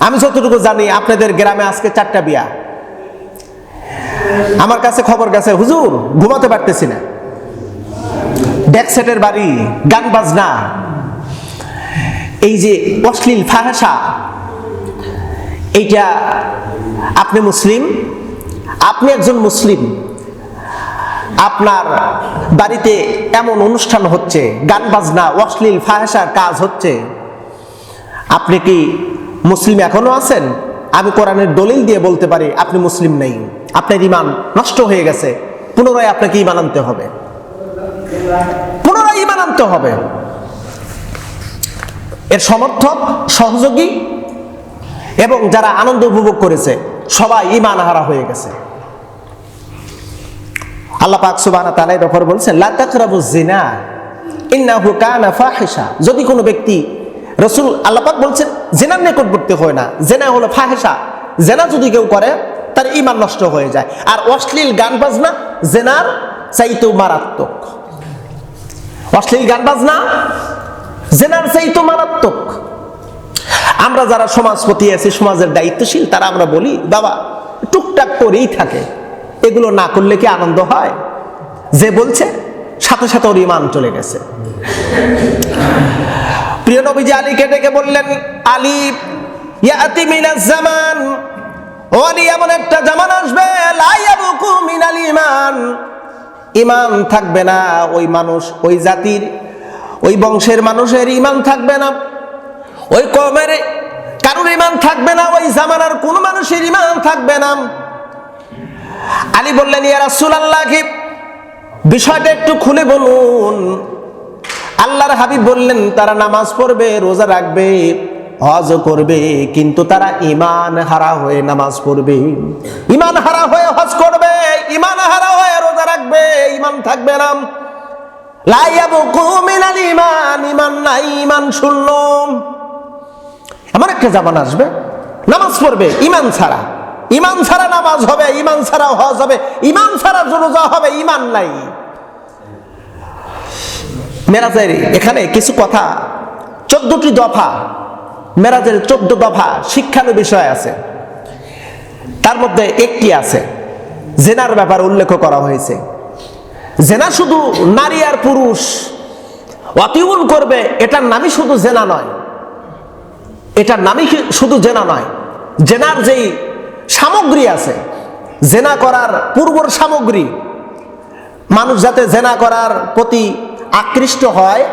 আমি যতটুকু জানি, আপনাদের গ্রামে আজকে চারটা বিয়া। আমার কাছে খবর গেছে, হুজুর, ঘুমাতে পারতেছি না। ডেক সেটের বাড়ি, গান বাজনা। এই যে অশ্লীল ফাহাসা এইটা আপনি মুসলিম? আপনি একজন মুসলিম। আপনার বাড়িতে এমন অনুষ্ঠান হচ্ছে, গান বাজনা, অশ্লীল ফাহাসার কাজ হচ্ছে। আপনি কি মুসলিম এখনও আছেন? আমি কোরআনের দলিল দিয়ে বলতে পারি, আপনি মুসলিম নেই। আপনার ইমান নষ্ট হয়ে গেছে। পুনরায় আপনাকে ইমান আনতে হবে। পুনরায় ইমান আনতে হবে। এর সমর্থক, সহযোগী এবং যারা আনন্দ উপভোগ করেছে, সবাই ইমান হারা হয়ে গেছে। আল্লাহ পাক এর উপর বলছেন, লা তাকরাবুজ জিনা, ইন্নাহু কানা ফাহিশা। যদি কোনো ব্যক্তি রসুল আল্লাহ পাক বলছেন জেনার নিকটবর্তী হয় না। জেনা হলো ফাহেসা জেনা যদি কেউ করে, তার ইমান নষ্ট হয়ে যায়। আর অশ্লীল গান বাজনা, জেনার চাইতেও মারাত্মক। অশ্লীল গান বাজনা, জেনার চাইতো মারাত্মক। আমরা যারা সমাজপতি আছি, সমাজের দায়িত্বশীল, তারা আমরা বলি, বাবা, টুকটাক করেই থাকে। এগুলো না করলে কি আনন্দ হয়? যে বলছে, সাথে সাথে ওর ইমান চলে গেছে। প্রিয় নবীজি আলীকে ডেকে বললেন, আলী, ইয়াতি মিনাজ জামান। ও আলী, এমন একটা জামান আসবে ইমান ইমান থাকবে না, ওই মানুষ, ওই জাতির, ওই বংশের মানুষের ইমান থাকবে না। ওই কমের, কারোর ইমান থাকবে না, ওই জামানার কোন মানুষের ইমান থাকবে না। আলী বললেন, ইয়া রাসূলুল্লাহ কি বিষয়টা একটু খুলে বলুন। আল্লাহর হাবিব বললেন, তারা নামাজ পড়বে, রোজা রাখবে, হজ করবে, কিন্তু তারা ইমান হারা হয়ে নামাজ পড়বে। ইমান হারা হয়ে হজ করবে ইমান হারা হয়ে রোজা রাখবে ইমান থাকবে না। এমন একটা জামান আসবে, নামাজ পড়বে ইমান ছাড়া। ইমান ছাড়া নামাজ হবে ইমান ছাড়া হজ হবে ইমান ছাড়া রোজা হবে ইমান নাই। মেরাজের এখানে কিছু কথা, চোদ্দটি দফা, মেরাজের চোদ্দ দফা শিক্ষার বিষয় আছে। তার মধ্যে একটি আছে, জেনার ব্যাপার উল্লেখ করা হয়েছে। জেনা শুধু নারী আর পুরুষ, অতিউন করবে, এটার নামই শুধু জেনা নয়। এটার নামই শুধু জেনা নয়, জেনার যেই সামগ্রী আছে, জেনা করার পূর্বর সামগ্রী, মানুষ যাতে জেনা করার প্রতি আকৃষ্ট হয়,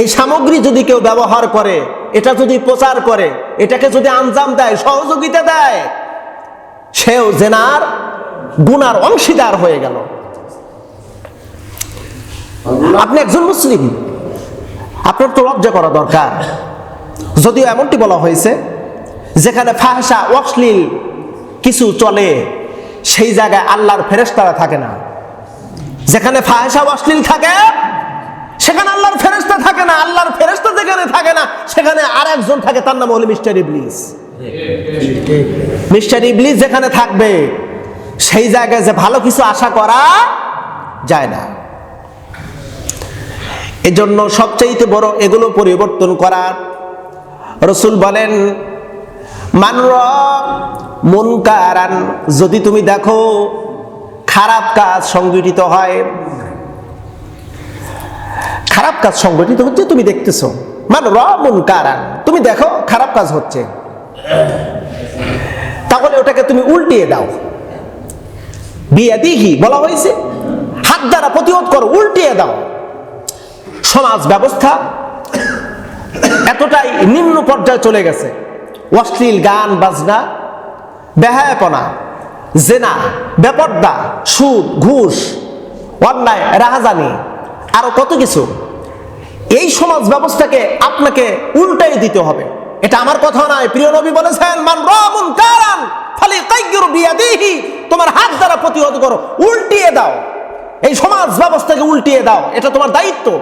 এই সামগ্রী যদি কেউ ব্যবহার করে, এটা যদি প্রচার করে, এটাকে যদি আঞ্জাম দেয়, সহযোগিতা দেয়, সেও জেনার গুনার অংশীদার হয়ে গেল। আপনি একজন মুসলিম, আপনার তো লজ্জা করা দরকার। যদিও এমনটি বলা হয়েছে, যেখানে ফাহসা অশ্লীল কিছু চলে, সেই জায়গায় আল্লাহর ফেরেস্তারা থাকে না। যেখানে ফাহেসা অশ্লীল থাকে, সেখানে আল্লাহর ফেরেস্তা থাকে না, আল্লাহর ফেরেস্তা যেখানে থাকে না, সেখানে আর একজন থাকে, তার নাম হলো মিস্টার ইবলিস। মিস্টার ইবলিস যেখানে থাকবে, সেই জায়গায় যে ভালো কিছু আশা করা যায় না। এজন্য সবচাইতে বড় এগুলো পরিবর্তন করার রসুল বলেন মানর মুনকারান, যদি তুমি দেখো খারাপ কাজ সংগঠিত হয়। খারাপ কাজ সংগঠিত হচ্ছে, তুমি দেখতেছো। মান রমুন কারান, তুমি দেখো খারাপ কাজ হচ্ছে। তাহলে ওটাকে তুমি উল্টিয়ে দাও। বিয়ে দিহি বলা হয়েছে, হাত দ্বারা প্রতিরোধ করো, উল্টিয়ে দাও। সমাজ ব্যবস্থা এতটাই নিম্ন পর্যায়ে চলে গেছে। অশ্লীল গান, বাজনা, বেহায়াপনা। জেনা, বেপর্দা, সুদ, ঘুষ, অন্যায়, রাহাজানি, আরও কত কিছু। এই সমাজ ব্যবস্থাকে আপনাকে উল্টাই দিতে হবে। এটা আমার কথা নয়। প্রিয় নবী বলেছেন, মান রামুন কারান ফালি কাইয়ুর বিয়াদিহি। তোমার হাত দ্বারা প্রতিহত করো। উল্টিয়ে দাও। এই সমাজ ব্যবস্থাকে উল্টিয়ে দাও। এটা তোমার দায়িত্ব।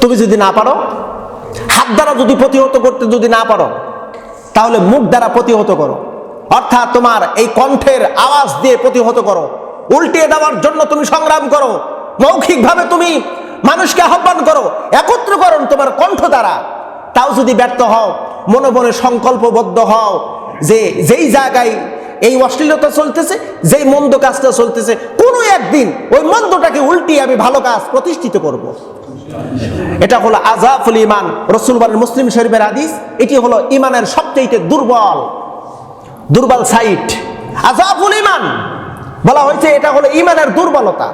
তুমি যদি না পারো, হাত দ্বারা যদি প্রতিহত করতে যদি না পারো, তাহলে মুখ দ্বারা প্রতিহত করো। অর্থাৎ তোমার এই কণ্ঠের আওয়াজ দিয়ে প্রতিহত করো। উল্টিয়ে দেওয়ার জন্য তুমি সংগ্রাম করো। মৌখিকভাবে তুমি মানুষকে আহ্বান করো। একত্রকরণ তোমার কণ্ঠ দ্বারা। তাও যদি ব্যর্থ হও, মনে মনে সংকল্পবদ্ধ হও যে যেই জায়গায় এই অশ্লীলতা চলতেছে, যেই মন্দ কাজটা চলতেছে, কোনো একদিন ওই মন্দটাকে উল্টিয়ে আমি ভালো কাজ প্রতিষ্ঠিত করব। এটা হলো আজাফুল ইমান রসুলবার মুসলিম শরীফের হাদিস। এটি হলো ইমানের সবচেয়ে দুর্বল দুর্বল সাইট। আজাফুল ইমান বলা হয়েছে এটা হলো ইমানের দুর্বলতা।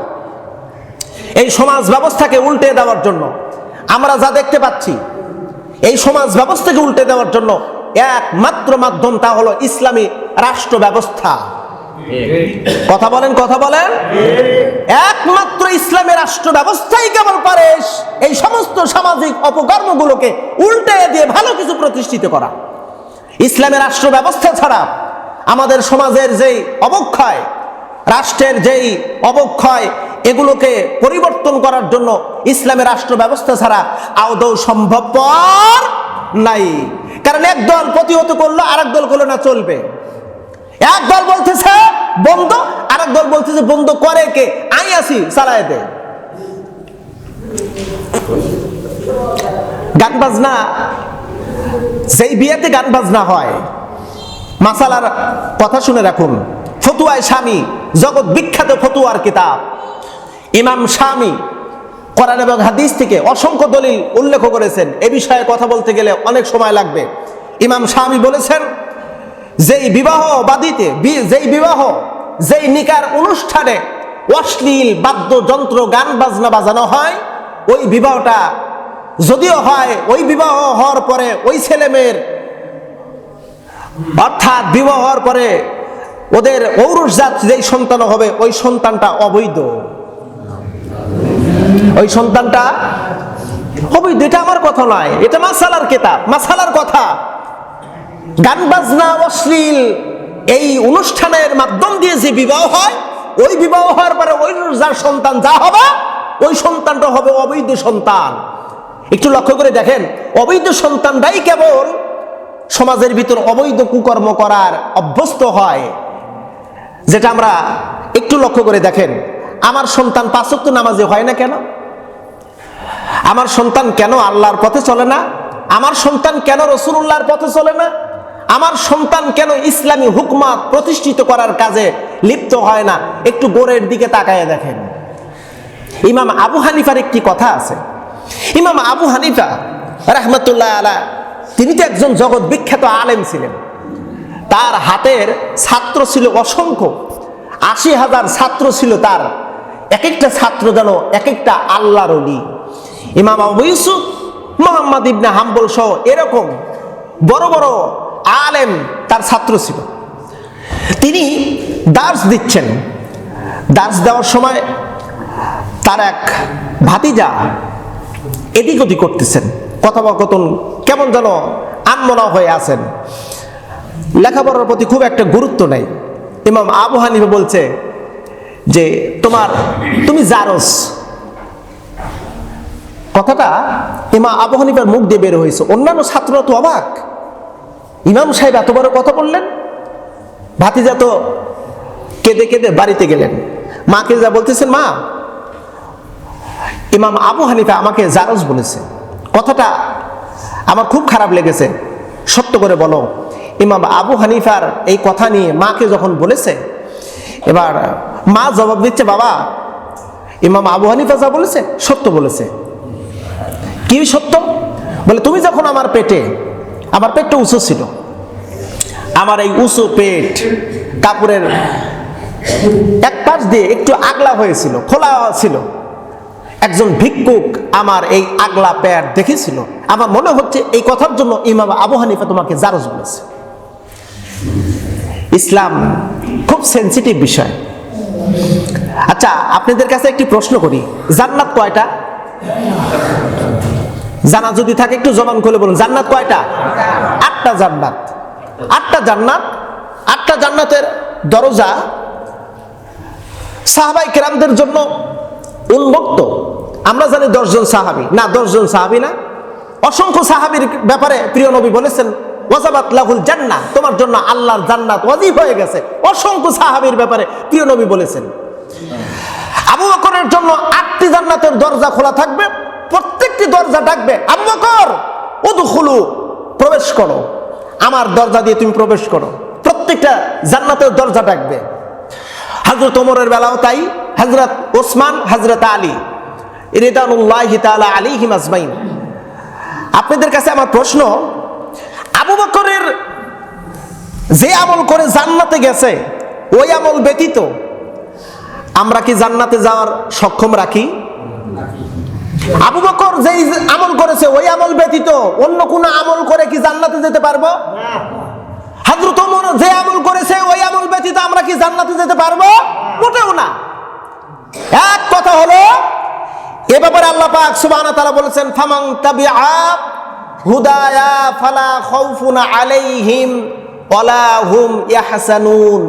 এই সমাজ ব্যবস্থাকে উল্টে দেওয়ার জন্য। আমরা যা দেখতে পাচ্ছি, এই সমাজ ব্যবস্থাকে উল্টে দেওয়ার জন্য একমাত্র মাধ্যম তা হলো ইসলামী রাষ্ট্র ব্যবস্থা। কথা বলেন কথা বলেন। একমাত্র ইসলামের রাষ্ট্র ব্যবস্থাই কেবল পারে এই সমস্ত সামাজিক অপকর্মগুলোকে উল্টে দিয়ে ভালো কিছু প্রতিষ্ঠিত করা। ইসলামের রাষ্ট্র ব্যবস্থা ছাড়া আমাদের সমাজের যেই অবক্ষয়, রাষ্ট্রের যেই অবক্ষয়, এগুলোকে পরিবর্তন করার জন্য ইসলামের রাষ্ট্র ব্যবস্থা ছাড়া আদৌ সম্ভবপর নাই। কারণ এক দল প্রতিহত করল, আরেক দল করল না, চলবে। এক দল বলতেছে, বন্ধ আরেক দল বলতেছে, বন্ধ করে কে? আই আসি চালায় দে। গান বাজনা, যেই বিয়েতে গান বাজনা হয় মাসালার কথা শুনে রাখুন। ফতুয়ায় স্বামী, জগৎ বিখ্যাত ফতুয়ার কিতাব। ইমাম স্বামী কোরআন এবং হাদিস থেকে অসংখ্য দলিল উল্লেখ করেছেন। এ বিষয়ে কথা বলতে গেলে অনেক সময় লাগবে। ইমাম স্বামী বলেছেন, যেই বিবাহ বাদিতে যেই বিবাহ, যেই নিকার অনুষ্ঠানে অশ্লীল বাদ্যযন্ত্র, গান বাজনা বাজানো হয়, ওই বিবাহটা যদিও হয়, ওই বিবাহ হওয়ার পরে ওই ছেলে মেয়ের অর্থাৎ বিবাহ হওয়ার পরে ওদের ঔরসজাত যেই সন্তান হবে, ওই সন্তানটা অবৈধ। ওই সন্তানটা অবৈধ, এটা আমার কথা নয়, এটা মাসালার কেতাব, মাসালার কথা। গান বাজনা অশ্লীল এই অনুষ্ঠানের মাধ্যম দিয়ে যে বিবাহ হয়, ওই বিবাহ হওয়ার পরে ওই যার সন্তান যা হবে, ওই সন্তানটা হবে অবৈধ সন্তান। একটু লক্ষ্য করে দেখেন, অবৈধ সন্তানটাই কেবল সমাজের ভিতর অবৈধ কুকর্ম করার অভ্যস্ত হয়। যেটা আমরা একটু লক্ষ্য করে দেখেন, আমার সন্তান পাঁচক্ত নামাজে হয় না কেন? আমার সন্তান কেন আল্লাহর পথে চলে না? আমার সন্তান কেন রসুল্লাহর পথে চলে না? আমার সন্তান কেন ইসলামী হুকমাত প্রতিষ্ঠিত করার কাজে লিপ্ত হয় না? একটু গোড়ের দিকে তাকায় দেখেন। ইমাম আবু হানিফার একটি কথা আছে। ইমাম আবু হানিফা রহমতুল্লাহ আলা তিনি তো একজন জগৎ বিখ্যাত আলেম ছিলেন। তার হাতের ছাত্র ছিল অসংখ্য। আশি হাজার ছাত্র ছিল তার। এক একটা ছাত্র যেন এক একটা আল্লাহর অলি ইমাম আবু ইউসুফ, মোহাম্মদ ইবনে হাম্বল সহ এরকম বড় বড় আলেম তার ছাত্র ছিল। তিনি দার্স দিচ্ছেন। দার্স দেওয়ার সময় তার এক ভাতিজা এদিক ওদিক করতেছেন। কথোপকথন কেমন যেন আনমনা হয়ে আছেন। লেখাপড়ার প্রতি খুব একটা গুরুত্ব নেই। ইমাম আবু হানিফা বলছে যে, তোমার, তুমি জারস। কথাটা ইমা আবু হানিফার মুখ দিয়ে বের হয়েছে। অন্যান্য ছাত্ররা তো অবাক। ইমাম সাহেব এত বড় কথা বললেন। ভাতিজা তো কেঁদে কেঁদে বাড়িতে গেলেন। মাকে যা বলতেছেন, মা, ইমাম আবু হানিফা আমাকে জারজ বলেছে। কথাটা আমার খুব খারাপ লেগেছে। সত্য করে বলো। ইমাম আবু হানিফার এই কথা নিয়ে মাকে যখন বলেছে, এবার মা জবাব দিচ্ছে, বাবা, ইমাম আবু হানিফা যা বলেছে, সত্য বলেছে। কি সত্য? বলে, তুমি যখন আমার পেটে, আমার পেটটা উঁচু ছিল, আমার এই উঁচু পেট কাপড়ের এক পাশ দিয়ে একটু আগলা হয়েছিল, খোলা ছিল একজন ভিক্ষুক আমার এই আগলা প্যাট দেখেছিল। আমার মনে হচ্ছে এই কথার জন্য ইমাম আবু হানিফা তোমাকে জারজ বলেছে। ইসলাম খুব সেন্সিটিভ বিষয়। আচ্ছা আপনাদের কাছে একটি প্রশ্ন করি। জান্নাত কয়টা? জানা যদি থাকে একটু জবান খুলে বলুন। জান্নাত কয়টা? আটটা জান্নাত। আটটা জান্নাত? আটটা জান্নাতের দরজা সাহাবাই কেরামদের জন্য উন্মুক্ত। আমরা জানি দশজন সাহাবি। না, দশজন সাহাবি না। অসংখ্য সাহাবির ব্যাপারে প্রিয় নবী বলেছেন, ওয়াজাবাত লাহুল জান্নাহ। তোমার জন্য আল্লাহর জান্নাত ওয়াজিব হয়ে গেছে। অসংখ্য সাহাবির ব্যাপারে প্রিয় নবী বলেছেন। আবু বকরের জন্য আটটি জান্নাতের দরজা খোলা থাকবে। প্রত্যেকটি দরজা ডাকবে, আবু বকর, উদখুলু, প্রবেশ করো। আমার দরজা দিয়ে তুমি প্রবেশ করো। প্রত্যেকটা জান্নাতের দরজা ডাকবে। হজরত ওমরের বেলাও তাই। হজরত ওসমান হজরত আলী। রিদানুল্লাহ আলী হিমাজমাইন আপনাদের কাছে আমার প্রশ্ন, আবু বকরের যে আমল করে জান্নাতে গেছে, ওই আমল ব্যতীত আমরা কি জান্নাতে যাওয়ার সক্ষম রাখি? আবু বকর যেই আমল করেছে, ওই আমল ব্যতীত অন্য কোন আমল করে কি জান্নাতে যেতে পারব? হাজরত ওমর যে আমল করেছে, ওই আমল ব্যতীত আমরা কি জান্নাতে যেতে পারব? মোটেও না। এক কথা হলো, এ ব্যাপারে আল্লাহ পাক সুবহানাহু ওয়া তাআলা বলেছেন, ফামান তাবিআ হুদায়া ফালা খাউফুন আলাইহিম ওয়ালা হুম ইয়াহসানুন।